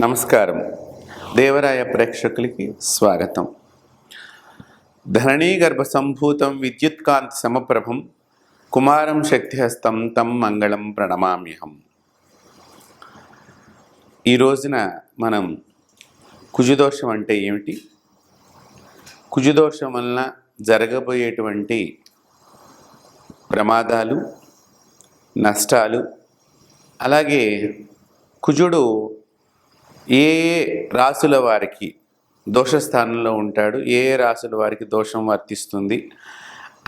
నమస్కారం. దేవరాయ ప్రేక్షకులకి స్వాగతం. ధరణీగర్భ సంభూతం విద్యుత్కాంతి సమప్రభం కుమారం శక్తిహస్తం తం మంగళం ప్రణమామ్యహం. ఈ రోజున మనం కుజుదోషం అంటే ఏమిటి? కుజుదోషం వలన జరగబోయేటువంటి ప్రమాదాలు నష్టాలు అలాగే కుజుడు ఏ రాసుల వారికి దోషస్థానంలో ఉంటాడు ఏ రాసుల వారికి దోషం వర్తిస్తుంది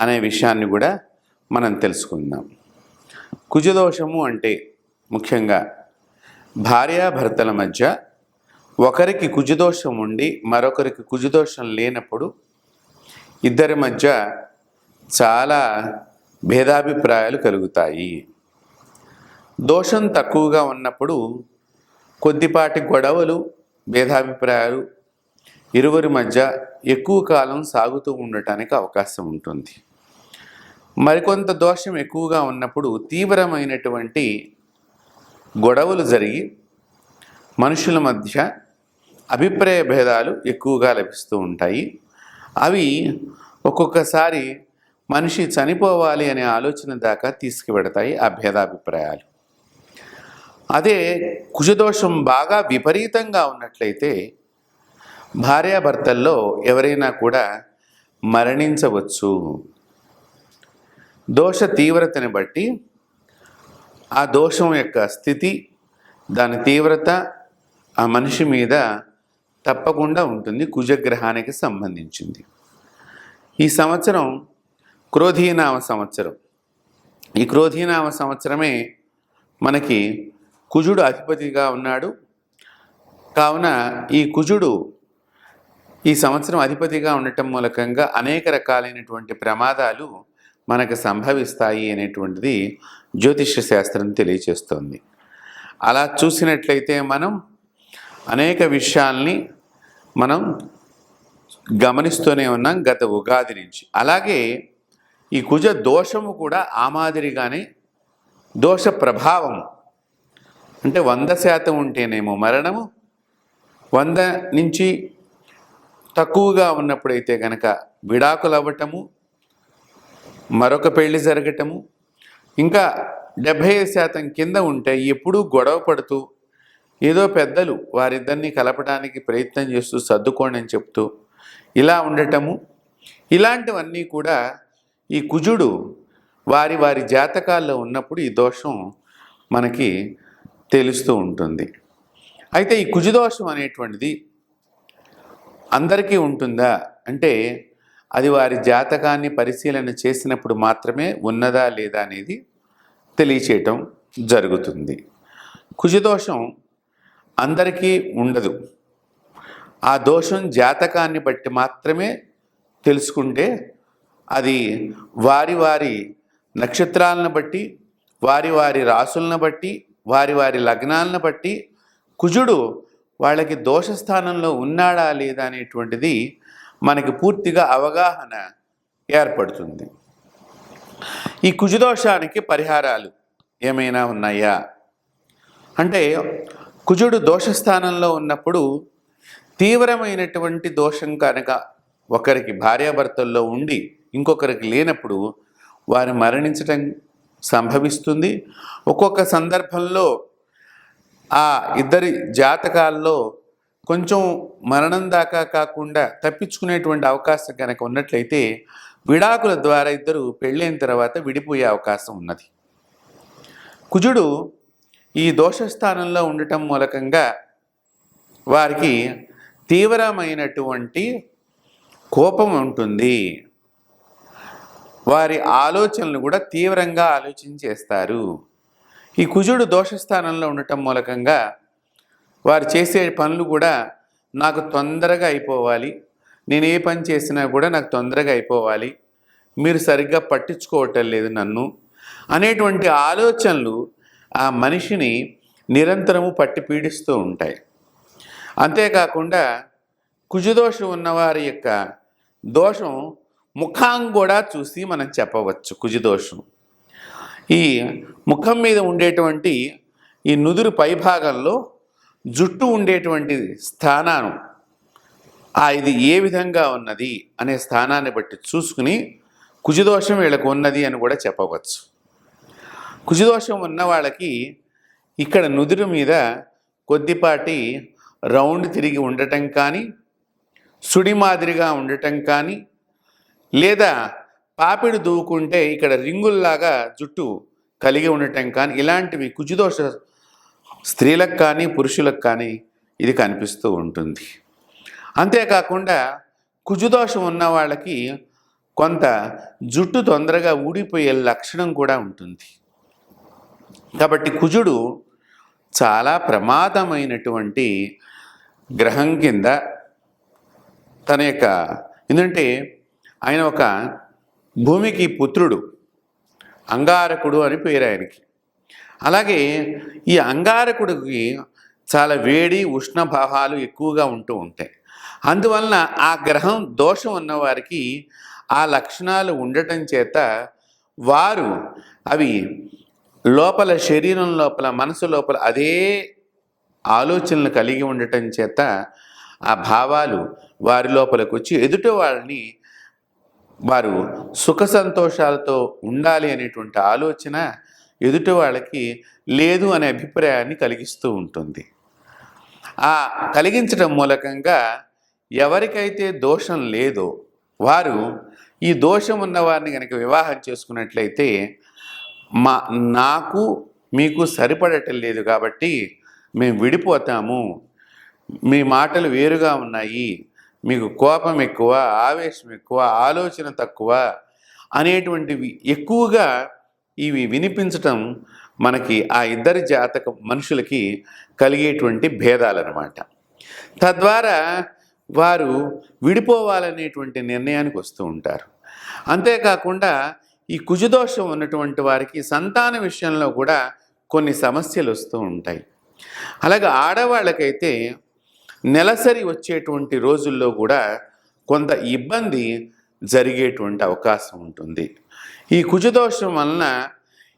అనే విషయాన్ని కూడా మనం తెలుసుకుందాం. కుజదోషము అంటే ముఖ్యంగా భార్యాభర్తల మధ్య ఒకరికి కుజదోషం ఉండి మరొకరికి కుజదోషం లేనప్పుడు ఇద్దరి మధ్య చాలా భేదాభిప్రాయాలు కలుగుతాయి. దోషం తక్కువగా ఉన్నప్పుడు కొద్దిపాటి గొడవలు భేదాభిప్రాయాలు ఇరువురి మధ్య ఎక్కువ కాలం సాగుతూ ఉండటానికి అవకాశం ఉంటుంది. మరికొంత దోషం ఎక్కువగా ఉన్నప్పుడు తీవ్రమైనటువంటి గొడవలు జరిగి మనుషుల మధ్య అభిప్రాయ భేదాలు ఎక్కువగా లభిస్తూ ఉంటాయి. అవి ఒక్కొక్కసారి మనిషి చనిపోవాలి అనే ఆలోచన దాకా తీసుకువెడతాయి ఆ భేదాభిప్రాయాలు. అదే కుజదోషం బాగా విపరీతంగా ఉన్నట్లయితే భార్యాభర్తల్లో ఎవరైనా కూడా మరణించవచ్చు. దోష తీవ్రతని బట్టి ఆ దోషం యొక్క స్థితి దాని తీవ్రత ఆ మనిషి మీద తప్పకుండా ఉంటుంది కుజగ్రహానికి సంబంధించింది. ఈ సంవత్సరం క్రోధీనామ సంవత్సరం. ఈ క్రోధీనామ సంవత్సరమే మనకి కుజుడు అధిపతిగా ఉన్నాడు. కావున ఈ కుజుడు ఈ సంవత్సరం అధిపతిగా ఉండటం మూలకంగా అనేక రకాలైనటువంటి ప్రమాదాలు మనకు సంభవిస్తాయి అనేటువంటిది జ్యోతిష్య శాస్త్రం తెలియచేస్తుంది. అలా చూసినట్లయితే మనం అనేక విషయాల్ని మనం గమనిస్తూనే ఉన్నాం గత ఉగాది నుంచి. అలాగే ఈ కుజ దోషము కూడా ఆ మాదిరిగానే దోష ప్రభావం అంటే వంద శాతం ఉంటేనేమో మరణము వంద నుంచి తక్కువగా ఉన్నప్పుడైతే కనుక విడాకులు అవ్వటము మరొక పెళ్ళి జరగటము ఇంకా డెబ్భై శాతం కింద ఉంటే ఎప్పుడూ గొడవ పడుతూ ఏదో పెద్దలు వారిద్దరిని కలపడానికి ప్రయత్నం చేస్తూ సర్దుకోండి అని చెప్తూ ఇలా ఉండటము. ఇలాంటివన్నీ కూడా ఈ కుజుడు వారి వారి జాతకాల్లో ఉన్నప్పుడు ఈ దోషం మనకి తెలుస్తూ ఉంటుంది. అయితే ఈ కుజుదోషం అనేటువంటిది అందరికీ ఉంటుందా? అంటే అది వారి జాతకాన్ని పరిశీలన చేసినప్పుడు మాత్రమే ఉన్నదా లేదా అనేది తెలియచేయటం జరుగుతుంది. కుజదోషం అందరికీ ఉండదు. ఆ దోషం జాతకాన్ని బట్టి మాత్రమే తెలుసుకుంటే అది వారి వారి నక్షత్రాలను బట్టి వారి వారి రాసులను బట్టి వారి వారి లగ్నాలను బట్టి కుజుడు వాళ్ళకి దోషస్థానంలో ఉన్నాడా లేదా అనేటువంటిది మనకి పూర్తిగా అవగాహన ఏర్పడుతుంది. ఈ కుజుదోషానికి పరిహారాలు ఏమైనా ఉన్నాయా? అంటే కుజుడు దోషస్థానంలో ఉన్నప్పుడు తీవ్రమైనటువంటి దోషం కనుక ఒకరికి భార్యాభర్తల్లో ఉండి ఇంకొకరికి లేనప్పుడు వారు మరణించటం సంభవిస్తుంది. ఒక్కొక్క సందర్భంలో ఆ ఇద్దరి జాతకాల్లో కొంచెం మరణం దాకా కాకుండా తప్పించుకునేటువంటి అవకాశం కనుక ఉన్నట్లయితే విడాకుల ద్వారా ఇద్దరు పెళ్ళైన తర్వాత విడిపోయే అవకాశం ఉన్నది. కుజుడు ఈ దోషస్థానంలో ఉండటం మూలకంగా వారికి తీవ్రమైనటువంటి కోపం ఉంటుంది. వారి ఆలోచనలు కూడా తీవ్రంగా ఆలోచించేస్తారు. ఈ కుజుడు దోషస్థానంలో ఉండటం మూలకంగా వారు చేసే పనులు కూడా నాకు తొందరగా అయిపోవాలి. నేను ఏ పని చేసినా కూడా నాకు తొందరగా అయిపోవాలి. మీరు సరిగ్గా పట్టించుకోవటం లేదు నన్ను అనేటువంటి ఆలోచనలు ఆ మనిషిని నిరంతరము పట్టి పీడిస్తూ ఉంటాయి. అంతేకాకుండా కుజుదోషం ఉన్నవారి యొక్క దోషం ముఖం కూడా చూసి మనం చెప్పవచ్చు కుజిదోషం. ఈ ముఖం మీద ఉండేటువంటి ఈ నుదురు పైభాగంలో జుట్టు ఉండేటువంటి స్థానాను ఆ ఇది ఏ విధంగా ఉన్నది అనే స్థానాన్ని బట్టి చూసుకుని కుజిదోషం వీళ్ళకు ఉన్నది అని కూడా చెప్పవచ్చు. కుజిదోషం ఉన్న వాళ్ళకి ఇక్కడ నుదురు మీద కొద్దిపాటి రౌండ్ తిరిగి ఉండటం కానీ సుడి మాదిరిగా ఉండటం కానీ లేదా పాపిడి దూకుంటే ఇక్కడ రింగుల్లాగా జుట్టు కలిగి ఉండటం కానీ ఇలాంటివి కుజుదోష స్త్రీలకు కానీ పురుషులకు కానీ ఇది కనిపిస్తూ ఉంటుంది. అంతేకాకుండా కుజుదోషం ఉన్న వాళ్ళకి కొంత జుట్టు తొందరగా ఊడిపోయే లక్షణం కూడా ఉంటుంది. కాబట్టి కుజుడు చాలా ప్రమాదమైనటువంటి గ్రహం కింద తన యొక్క ఎందుకంటే ఆయన ఒక భూమికి పుత్రుడు అంగారకుడు అని పేరు ఆయనకి. అలాగే ఈ అంగారకుడికి చాలా వేడి ఉష్ణ భావాలు ఎక్కువగా ఉంటూ ఉంటాయి. అందువలన ఆ గ్రహం దోషం ఉన్నవారికి ఆ లక్షణాలు ఉండటం చేత వారు అవి లోపల శరీరం లోపల మనసు లోపల అదే ఆలోచనలు కలిగి ఉండటం చేత ఆ భావాలు వారి లోపలికి వచ్చి ఎదుటి వాళ్ళని వారు సుఖ సంతోషాలతో ఉండాలి అనేటువంటి ఆలోచన ఎదుటి వాళ్ళకి లేదు అనే అభిప్రాయాన్ని కలిగిస్తూ ఉంటుంది. ఆ కలిగించడం మూలకంగా ఎవరికైతే దోషం లేదో వారు ఈ దోషం ఉన్నవారిని కనుక వివాహం చేసుకున్నట్లయితే మా నాకు మీకు సరిపడటం లేదు కాబట్టి మేము విడిపోతాము. మీ మాటలు వేరుగా ఉన్నాయి. మీకు కోపం ఎక్కువ ఆవేశం ఎక్కువ ఆలోచన తక్కువ అనేటువంటివి ఎక్కువగా ఇవి వినిపించటం మనకి ఆ ఇద్దరి జాతక మనుషులకి కలిగేటువంటి భేదాలన్నమాట. తద్వారా వారు విడిపోవాలనేటువంటి నిర్ణయానికి వస్తూ ఉంటారు. అంతేకాకుండా ఈ కుజదోషం ఉన్నటువంటి వారికి సంతాన విషయంలో కూడా కొన్ని సమస్యలు వస్తూ ఉంటాయి. అలాగే ఆడవాళ్ళకైతే నెలసరి వచ్చేటువంటి రోజుల్లో కూడా కొంత ఇబ్బంది జరిగేటువంటి అవకాశం ఉంటుంది. ఈ కుజదోషం వలన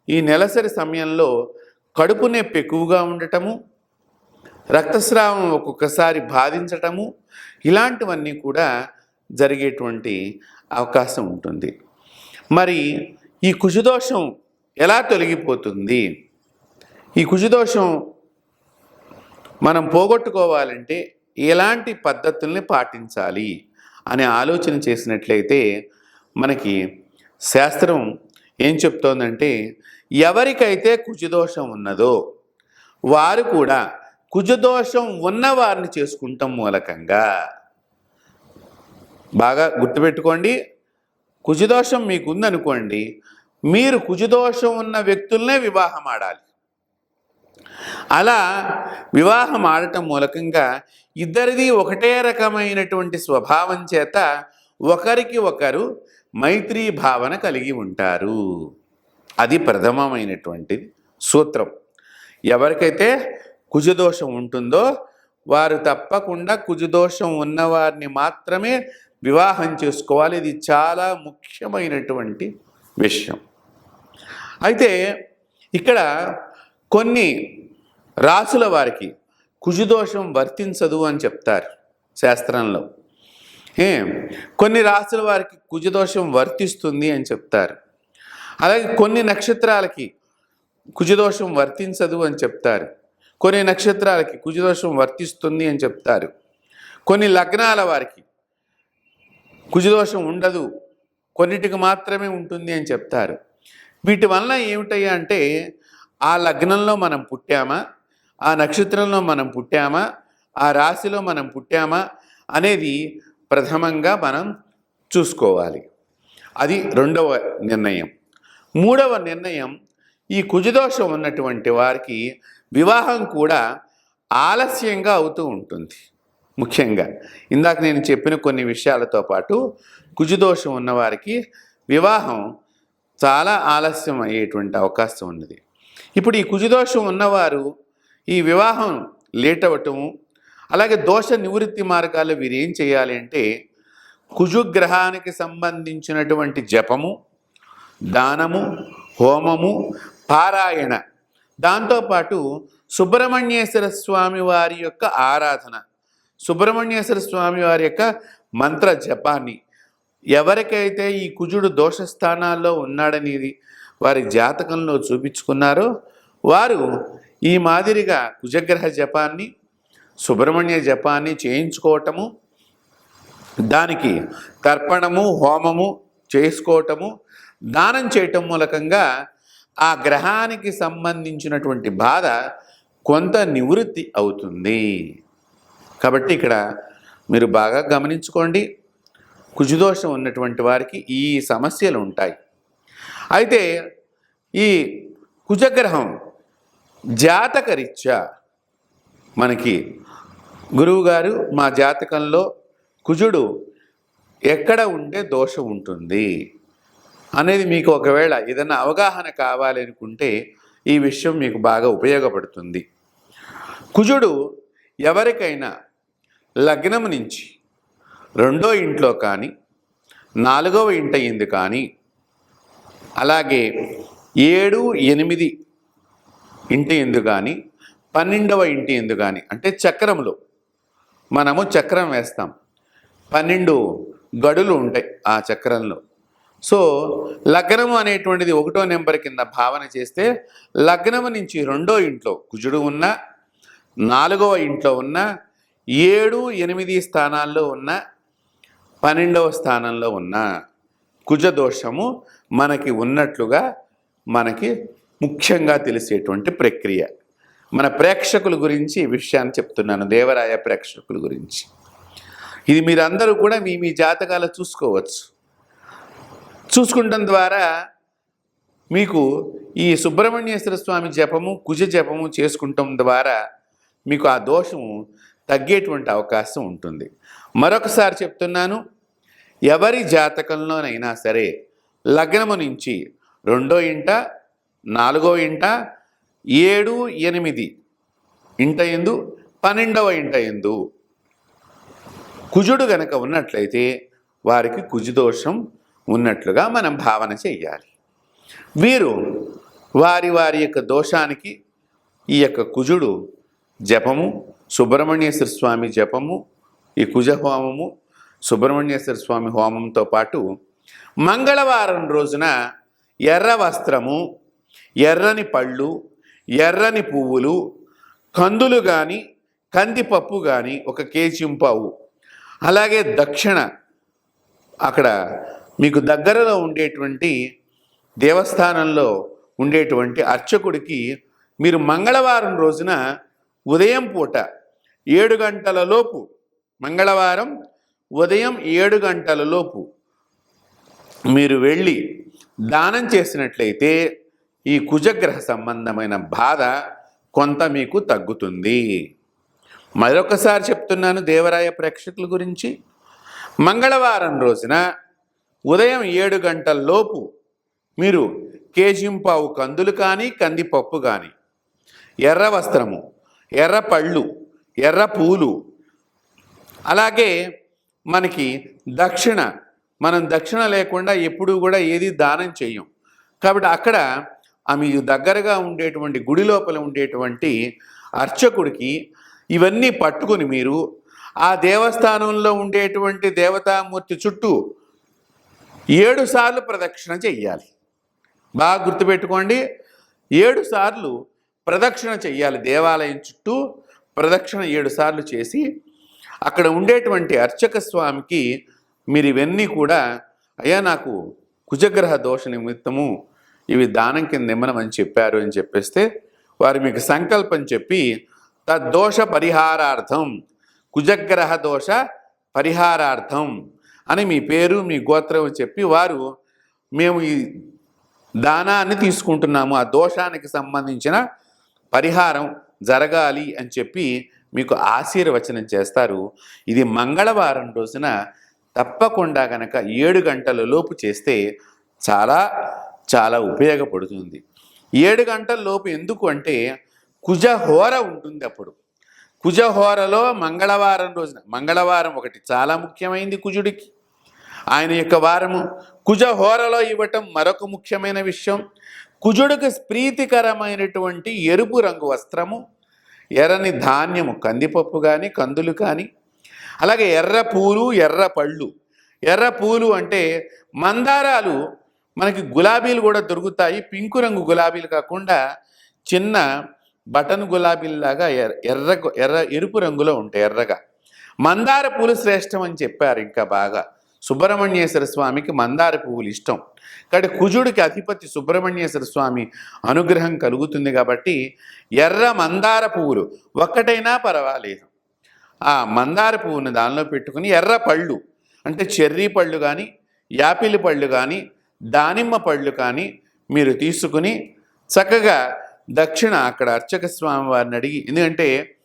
ఈ నెలసరి సమయంలో కడుపు నొప్పి ఎక్కువగా ఉండటము రక్తస్రావం ఒక్కొక్కసారి బాధించటము ఇలాంటివన్నీ కూడా జరిగేటువంటి అవకాశం ఉంటుంది. మరి ఈ కుజదోషం ఎలా తొలగిపోతుంది? ఈ కుజదోషం మనం పోగొట్టుకోవాలంటే ఎలాంటి పద్ధతుల్ని పాటించాలి అనే ఆలోచన చేసినట్లయితే మనకి శాస్త్రం ఏం చెప్తోందంటే ఎవరికైతే కుజదోషం ఉన్నదో వారు కూడా కుజదోషం ఉన్నవారిని చేసుకుంటాం మూలకంగా. బాగా గుర్తుపెట్టుకోండి కుజదోషం మీకు ఉందనుకోండి మీరు కుజదోషం ఉన్న వ్యక్తులనే వివాహం ఆడాలి. అలా వివాహం ఆడటం మూలకంగా ఇద్దరిది ఒకటే రకమైనటువంటి స్వభావం చేత ఒకరికి ఒకరు మైత్రీ భావన కలిగి ఉంటారు. అది ప్రథమమైనటువంటిది సూత్రం. ఎవరికైతే కుజదోషం ఉంటుందో వారు తప్పకుండా కుజదోషం ఉన్నవారిని మాత్రమే వివాహం చేసుకోవాలి. ఇది చాలా ముఖ్యమైనటువంటి విషయం. అయితే ఇక్కడ కొన్ని రాసుల వారికి కుజుదోషం వర్తించదు అని చెప్తారు శాస్త్రంలో. ఏ కొన్ని రాసుల వారికి కుజదోషం వర్తిస్తుంది అని చెప్తారు. అలాగే కొన్ని నక్షత్రాలకి కుజదోషం వర్తించదు అని చెప్తారు. కొన్ని నక్షత్రాలకి కుజదోషం వర్తిస్తుంది అని చెప్తారు. కొన్ని లగ్నాల వారికి కుజదోషం ఉండదు. కొన్నిటికి మాత్రమే ఉంటుంది అని చెప్తారు. వీటి వలన ఏమిటయ్యా అంటే ఆ లగ్నంలో మనం పుట్టామా? ఆ నక్షత్రంలో మనం పుట్టామా? ఆ రాశిలో మనం పుట్టామా? అనేది ప్రథమంగా మనం చూసుకోవాలి. అది రెండవ నిర్ణయం. మూడవ నిర్ణయం ఈ కుజదోషం ఉన్నటువంటి వారికి వివాహం కూడా ఆలస్యంగా అవుతూ ఉంటుంది. ముఖ్యంగా ఇందాక నేను చెప్పిన కొన్ని విషయాలతో పాటు కుజదోషం ఉన్నవారికి వివాహం చాలా ఆలస్యం అయ్యేటువంటి అవకాశం ఉన్నది. ఇప్పుడు ఈ కుజదోషం ఉన్నవారు ఈ వివాహం లేట్ అవ్వటము అలాగే దోష నివృత్తి మార్గాలు వీరు ఏం చేయాలి అంటే కుజుగ్రహానికి సంబంధించినటువంటి జపము దానము హోమము పారాయణ. దాంతోపాటు సుబ్రహ్మణ్యేశ్వర స్వామి వారి యొక్క ఆరాధన. సుబ్రహ్మణ్యేశ్వర స్వామి వారి యొక్క మంత్ర జపాన్ని. ఎవరికైతే ఈ కుజుడు దోషస్థానాల్లో ఉన్నాడనేది వారి జాతకంలో చూపించుకున్నారో వారు ఈ మాదిరిగా కుజగ్రహ జపాన్ని సుబ్రహ్మణ్య జపాన్ని చేయించుకోవటము దానికి తర్పణము హోమము చేసుకోవటము దానం చేయటం మూలకంగా ఆ గ్రహానికి సంబంధించినటువంటి బాధ కొంత నివృత్తి అవుతుంది. కాబట్టి ఇక్కడ మీరు బాగా గమనించుకోండి. కుజుదోషం ఉన్నటువంటి వారికి ఈ సమస్యలు ఉంటాయి. అయితే ఈ కుజగ్రహం జాతకరీత్యా మనకి గురువుగారు మా జాతకంలో కుజుడు ఎక్కడ ఉంటే దోషం ఉంటుంది అనేది మీకు ఒకవేళ ఏదైనా అవగాహన కావాలి అనుకుంటే ఈ విషయం మీకు బాగా ఉపయోగపడుతుంది. కుజుడు ఎవరికైనా లగ్నం నుంచి రెండో ఇంట్లో కానీ నాలుగవ ఇంటయింది కానీ అలాగే ఏడు ఎనిమిది ఇంటి ఎందు కానీ పన్నెండవ ఇంటి ఎందు కానీ అంటే చక్రంలో మనము చక్రం వేస్తాం. పన్నెండు గడులు ఉంటాయి ఆ చక్రంలో. సో లగ్నము అనేటువంటిది ఒకటో నెంబర్ కింద భావన చేస్తే లగ్నము నుంచి రెండో ఇంట్లో కుజుడు ఉన్న నాలుగవ ఇంట్లో ఉన్న ఏడు ఎనిమిది స్థానాల్లో ఉన్న పన్నెండవ స్థానంలో ఉన్న కుజదోషము మనకి ఉన్నట్లుగా మనకి ముఖ్యంగా తెలిసేటువంటి ప్రక్రియ. మన ప్రేక్షకుల గురించి ఈ విషయాన్ని చెప్తున్నాను దేవరాయ ప్రేక్షకుల గురించి. ఇది మీరందరూ కూడా మీ మీ జాతకాలు చూసుకోవచ్చు. చూసుకుంటం ద్వారా మీకు ఈ సుబ్రహ్మణ్యేశ్వర స్వామి జపము కుజ జపము చేసుకుంటాం ద్వారా మీకు ఆ దోషము తగ్గేటువంటి అవకాశం ఉంటుంది. మరొకసారి చెప్తున్నాను ఎవరి జాతకంలోనైనా సరే లగ్నము నుంచి రెండో ఇంట నాలుగో ఇంట ఏడు ఎనిమిది ఇంట ఎందు పన్నెండవ ఇంట ఎందు. కుజుడు గనక ఉన్నట్లయితే వారికి కుజుదోషం ఉన్నట్లుగా మనం భావన చేయాలి వీరు వారి వారి యొక్క దోషానికి ఈ యొక్క కుజుడు జపము సుబ్రహ్మణ్యేశ్వర స్వామి జపము ఈ కుజ హోమము సుబ్రహ్మణ్యేశ్వర స్వామి హోమంతో పాటు మంగళవారం రోజున ఎర్ర వస్త్రము ఎర్రని పళ్ళు ఎర్రని పువ్వులు కందులు కానీ కందిపప్పు కానీ ఒక కేజీ అలాగే దక్షిణ అక్కడ మీకు దగ్గరలో ఉండేటువంటి దేవస్థానంలో ఉండేటువంటి అర్చకుడికి మీరు మంగళవారం రోజున ఉదయం పూట ఏడు గంటల లోపు మంగళవారం ఉదయం ఏడు గంటల లోపు మీరు వెళ్ళి దానం చేసినట్లయితే ఈ కుజగ్రహ సంబంధమైన బాధ కొంత మీకు తగ్గుతుంది. మరొకసారి చెప్తున్నాను దేవరాయ ప్రేక్షకుల గురించి. మంగళవారం రోజున ఉదయం ఏడు గంటల లోపు మీరు కేజింపావు కందులు కానీ కందిపప్పు కానీ ఎర్ర వస్త్రము ఎర్ర పళ్ళు ఎర్ర పూలు అలాగే మనకి దక్షిణ మనం దక్షిణ లేకుండా ఎప్పుడూ కూడా ఏది దానం చేయం. కాబట్టి అక్కడ ఆమె మీ దగ్గరగా ఉండేటువంటి గుడి లోపల ఉండేటువంటి అర్చకుడికి ఇవన్నీ పట్టుకొని మీరు ఆ దేవస్థానంలో ఉండేటువంటి దేవతామూర్తి చుట్టూ ఏడు సార్లు ప్రదక్షిణ చెయ్యాలి. బాగా గుర్తుపెట్టుకోండి ఏడు సార్లు ప్రదక్షిణ చెయ్యాలి దేవాలయం చుట్టూ ప్రదక్షిణ ఏడు సార్లు చేసి అక్కడ ఉండేటువంటి అర్చక స్వామికి మీరు ఇవన్నీ కూడా అయ్యా నాకు కుజగ్రహ దోష నిమిత్తము ఇవి దానం కింద ఇమ్మనమని చెప్పారు అని చెప్పేస్తే వారు మీకు సంకల్పం చెప్పి తద్దోష పరిహారార్థం కుజగ్రహ దోష పరిహారార్థం అని మీ పేరు మీ గోత్రం చెప్పి వారు మేము ఈ దానాన్ని తీసుకుంటున్నాము. ఆ దోషానికి సంబంధించిన పరిహారం జరగాలి అని చెప్పి మీకు ఆశీర్వచనం చేస్తారు. ఇది మంగళవారం రోజున తప్పకుండా గనక ఏడు గంటల లోపు చేస్తే చాలా చాలా ఉపయోగపడుతుంది. ఏడు గంటల లోపు ఎందుకు అంటే కుజహోర ఉంటుంది అప్పుడు. కుజహోరలో మంగళవారం రోజున మంగళవారం ఒకటి చాలా ముఖ్యమైంది కుజుడికి. ఆయన యొక్క వారము. కుజహోరలో ఇవ్వటం మరొక ముఖ్యమైన విషయం. కుజుడికి ప్రీతికరమైనటువంటి ఎరుపు రంగు వస్త్రము ఎర్రని ధాన్యము కందిపప్పు కానీ కందులు కానీ అలాగే ఎర్ర పూలు ఎర్ర పళ్ళు. ఎర్ర పూలు అంటే మందారాలు మనకి గులాబీలు కూడా దొరుకుతాయి. పింకు రంగు గులాబీలు కాకుండా చిన్న బటన్ గులాబీలాగా ఎర్ర ఎర్ర ఎర్ర ఎరుపు రంగులో ఉంటాయి ఎర్రగా. మందార పూలు శ్రేష్టం అని చెప్పారు ఇంకా బాగా. సుబ్రహ్మణ్యేశ్వర స్వామికి మందార పువ్వులు ఇష్టం. కాబట్టి కుజుడికి అధిపతి సుబ్రహ్మణ్యేశ్వర స్వామి అనుగ్రహం కలుగుతుంది కాబట్టి ఎర్ర మందార పువ్వులు ఒక్కటైనా పర్వాలేదు. ఆ మందార పువ్వును దానిలో పెట్టుకుని ఎర్ర పళ్ళు అంటే చెర్రీ పళ్ళు కానీ యాపిల్ పళ్ళు కానీ దానిమ్మ పళ్ళు కానీ మీరు తీసుకుని చక్కగా దక్షిణ అక్కడ అర్చక స్వామి వారిని అడిగి ఎందుకంటే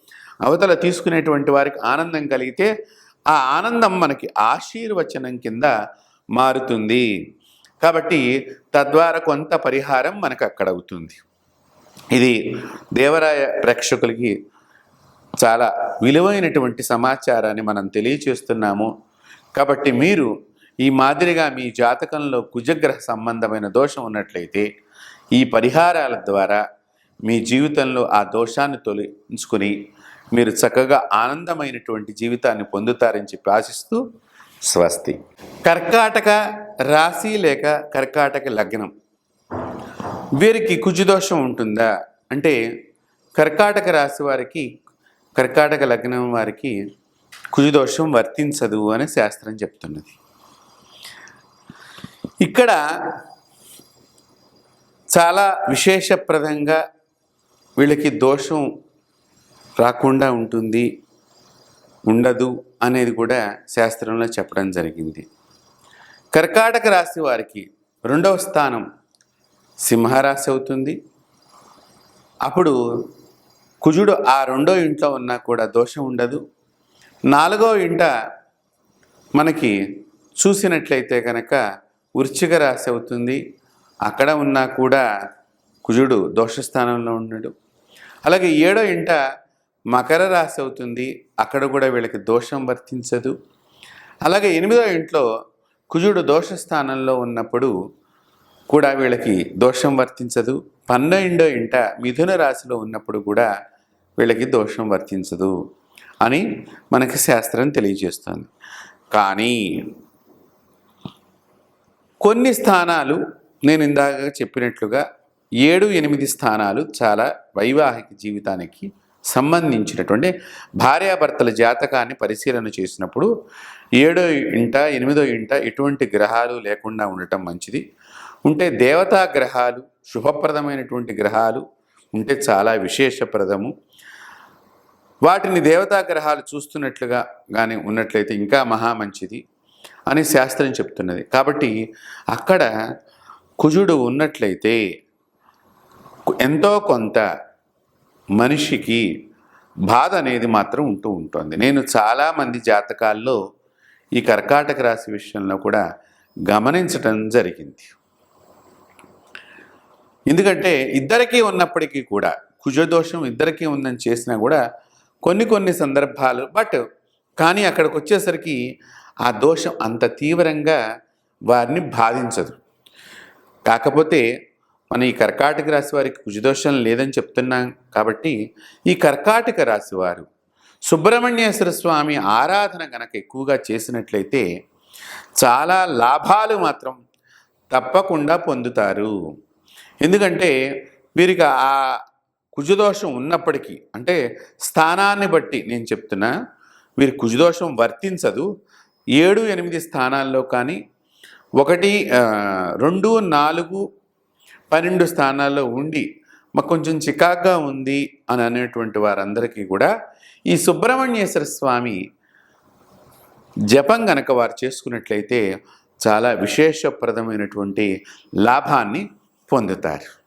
అవతల తీసుకునేటువంటి వారికి ఆనందం కలిగితే ఆ ఆనందం మనకి ఆశీర్వచనం కింద మారుతుంది. కాబట్టి తద్వారా కొంత పరిహారం మనకు అక్కడ అవుతుంది. ఇది దేవరాయ ప్రేక్షకులకి చాలా విలువైనటువంటి సమాచారాన్ని మనం తెలియచేస్తున్నాము. కాబట్టి మీరు ఈ మాదిరిగా మీ జాతకంలో కుజగ్రహ సంబంధమైన దోషం ఉన్నట్లయితే ఈ పరిహారాల ద్వారా మీ జీవితంలో ఆ దోషాన్ని తొలగించుకుని మీరు చక్కగా ఆనందమైనటువంటి జీవితాన్ని పొందుతారని చెప్పి ఆశిస్తూ స్వస్తి. కర్కాటక రాశి లేక కర్కాటక లగ్నం. వీరికి కుజుదోషం ఉంటుందా? అంటే కర్కాటక రాశి వారికి కర్కాటక లగ్నం వారికి కుజుదోషం వర్తించదు అని శాస్త్రం చెప్తున్నది. ఇక్కడ చాలా విశేషప్రదంగా వీళ్ళకి దోషం రాకుండా ఉంటుంది ఉండదు అనేది కూడా శాస్త్రంలో చెప్పడం జరిగింది. కర్కాటక రాశి వారికి రెండవ స్థానం సింహరాశి అవుతుంది. అప్పుడు కుజుడు ఆ రెండో ఇంట్లో ఉన్నా కూడా దోషం ఉండదు. నాలుగో ఇంట మనకి చూసినట్లయితే కనుక వృశ్చిక రాశి అవుతుంది. అక్కడ ఉన్నా కూడా కుజుడు దోషస్థానంలో ఉన్నాడు. అలాగే ఏడో ఇంట మకర రాశి అవుతుంది. అక్కడ కూడా వీళ్ళకి దోషం వర్తించదు. అలాగే ఎనిమిదో ఇంట్లో కుజుడు దోషస్థానంలో ఉన్నప్పుడు కూడా వీళ్ళకి దోషం వర్తించదు. పన్నెండో ఇంట మిథున రాశిలో ఉన్నప్పుడు కూడా వీళ్ళకి దోషం వర్తించదు అని మనకి శాస్త్రం తెలియజేస్తుంది. కానీ కొన్ని స్థానాలు నేను ఇందాక చెప్పినట్లుగా ఏడు ఎనిమిది స్థానాలు చాలా వైవాహిక జీవితానికి సంబంధించినటువంటి భార్యాభర్తల జాతకాన్ని పరిశీలన చేసినప్పుడు ఏడో ఇంట ఎనిమిదో ఇంట ఎటువంటి గ్రహాలు లేకుండా ఉండటం మంచిది. ఉంటే దేవతా గ్రహాలు శుభప్రదమైనటువంటి గ్రహాలు ఉంటే చాలా విశేషప్రదము. వాటిని దేవతా గ్రహాలు చూస్తున్నట్లుగా కానీ ఉన్నట్లయితే ఇంకా మహా మంచిది. అని శాస్త్రం చెప్తున్నది. కాబట్టి అక్కడ కుజుడు ఉన్నట్లయితే ఎంతో కొంత మనిషికి బాధ అనేది మాత్రం ఉంటూ ఉంటుంది. నేను చాలామంది జాతకాల్లో ఈ కర్కాటక రాశి విషయంలో కూడా గమనించటం జరిగింది. ఎందుకంటే ఇద్దరికీ ఉన్నప్పటికీ కూడా కుజదోషం ఇద్దరికీ ఉందని చేసినా కూడా కొన్ని కొన్ని సందర్భాలు బట్ కానీ అక్కడికి వచ్చేసరికి ఆ దోషం అంత తీవ్రంగా వారిని బాధించదు. కాకపోతే మన ఈ కర్కాటక రాశి వారికి కుజదోషం లేదని చెప్తున్నాం కాబట్టి ఈ కర్కాటక రాశి వారు సుబ్రహ్మణ్యేశ్వర స్వామి ఆరాధన గనక ఎక్కువగా చేసినట్లయితే చాలా లాభాలు మాత్రం తప్పకుండా పొందుతారు. ఎందుకంటే వీరికి ఆ కుజదోషం ఉన్నప్పటికీ అంటే స్థానాన్ని బట్టి నేను చెప్తున్నా వీరి కుజదోషం వర్తించదు ఏడు ఎనిమిది స్థానాల్లో కానీ ఒకటి రెండు నాలుగు పన్నెండు స్థానాల్లో ఉండి మాకు కొంచెం చికాగ్గా ఉంది అని అనేటువంటి వారందరికీ కూడా ఈ సుబ్రహ్మణ్యేశ్వర స్వామి జపం గనక వారు చేసుకున్నట్లయితే చాలా విశేషప్రదమైనటువంటి లాభాన్ని పొందుతారు.